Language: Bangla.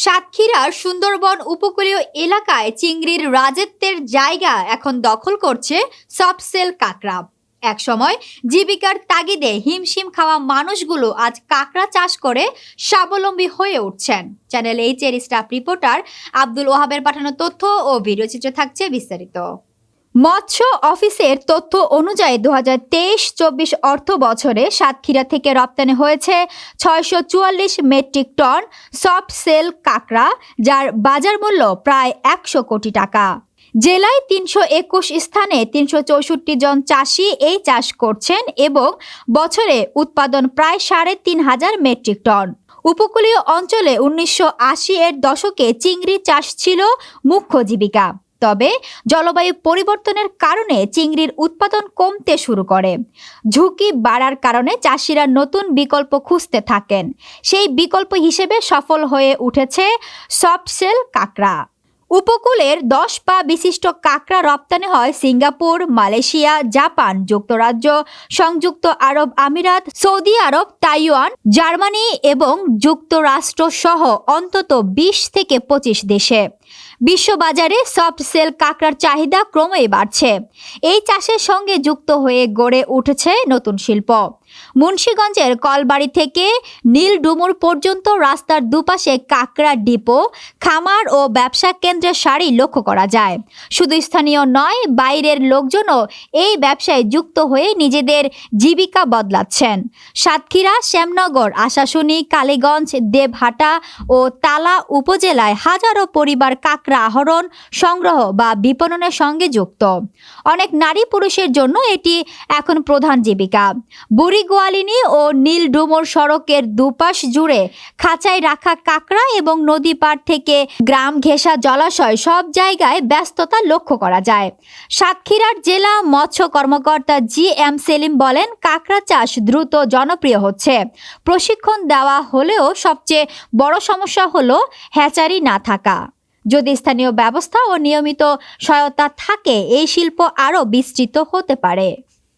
সাতক্ষীরার সুন্দরবন উপকূলীয় এলাকায় চিংড়ির রাজত্বের জায়গা এখন দখল করছে সফটসেল কাকড়া একসময় জীবিকার তাগিদে হিমশিম খাওয়া মানুষগুলো আজ কাঁকড়া চাষ করে স্বাবলম্বী হয়ে উঠছেন। চ্যানেল এইচ এর স্টাফ রিপোর্টার আব্দুল ওহাবের পাঠানো তথ্য ও ভিডিও চিত্র থাকছে বিস্তারিত। মৎস্য অফিসের তথ্য অনুযায়ী দু হাজার তেইশ চব্বিশ অর্থ বছরে সাতক্ষীরা থেকে রপ্তানি হয়েছে ছয়শো চুয়াল্লিশ মেট্রিক টন সফট সেল কাঁকড়া, যার বাজার মূল্য প্রায় একশো কোটি টাকা। জেলায় তিনশো একুশ স্থানে তিনশো চৌষট্টি জন চাষি এই চাষ করছেন এবং বছরে উৎপাদন প্রায় সাড়ে তিন হাজার মেট্রিক টন। উপকূলীয় অঞ্চলে উনিশশো আশি এর দশকে চিংড়ি চাষ ছিল মুখ্য জীবিকা। তবে জলবায়ু পরিবর্তনের কারণে চিংড়ির উৎপাদন কমতে শুরু করে। ঝুঁকি বাড়ার কারণে চাষিরা নতুন বিকল্প খুঁজতে থাকেন। সেই বিকল্প হিসেবে সফল হয়ে উঠেছে সফটসেল কাঁকড়া। উপকূলের দশ পা বিশিষ্ট কাঁকড়া রপ্তানি হয় সিঙ্গাপুর, মালয়েশিয়া, জাপান, যুক্তরাজ্য, সংযুক্ত আরব আমিরাত, সৌদি আরব, তাইওয়ান, জার্মানি এবং যুক্তরাষ্ট্র সহ অন্তত বিশ থেকে পঁচিশ দেশে। বিশ্ববাজারে সফট সেল কাঁকড়ার চাহিদা ক্রমেই বাড়ছে। এই চাষের সঙ্গে যুক্ত হয়ে গড়ে উঠেছে নতুন শিল্প। মুন্সীগঞ্জের কলবাড়ি থেকে নীল ডুমুর পর্যন্ত রাস্তার দুপাশে কাঁকড়া ডিপো, খামার ও ব্যবসা কেন্দ্রের সারি লক্ষ্য করা যায়। শুধু স্থানীয় নয়, বাইরের লোকজনও এই ব্যবসায় যুক্ত হয়ে নিজেদের জীবিকা বদলাচ্ছেন। সাতক্ষীরা, শ্যামনগর, আশাশুনি, কালীগঞ্জ, দেবহাটা ও তালা উপজেলায় হাজারো পরিবার কাঁকড়া আহরণ, সংগ্রহ বা বিপণনের সঙ্গে যুক্ত। অনেক নারী পুরুষের জন্য এটি এখন প্রধান জীবিকা। বুড়ি গোয়ালিনী ও নীল ডুমুর সড়কের দুপাশ জুড়ে খাঁচায় রাখা কাঁকড়া এবং নদী পাড় থেকে গ্রাম ঘেঁষা জলাশয় সব জায়গায় ব্যস্ততা লক্ষ্য করা যায়। সাতক্ষীরার জেলা মৎস্য কর্মকর্তা জি এম সেলিম বলেন, কাঁকড়া চাষ দ্রুত জনপ্রিয় হচ্ছে। প্রশিক্ষণ দেওয়া হলেও সবচেয়ে বড় সমস্যা হলো হ্যাচারি না থাকা। যদি স্থানীয় ব্যবস্থা ও নিয়মিত সহায়তা থাকে, এই শিল্প আরও বিস্তৃত হতে পারে।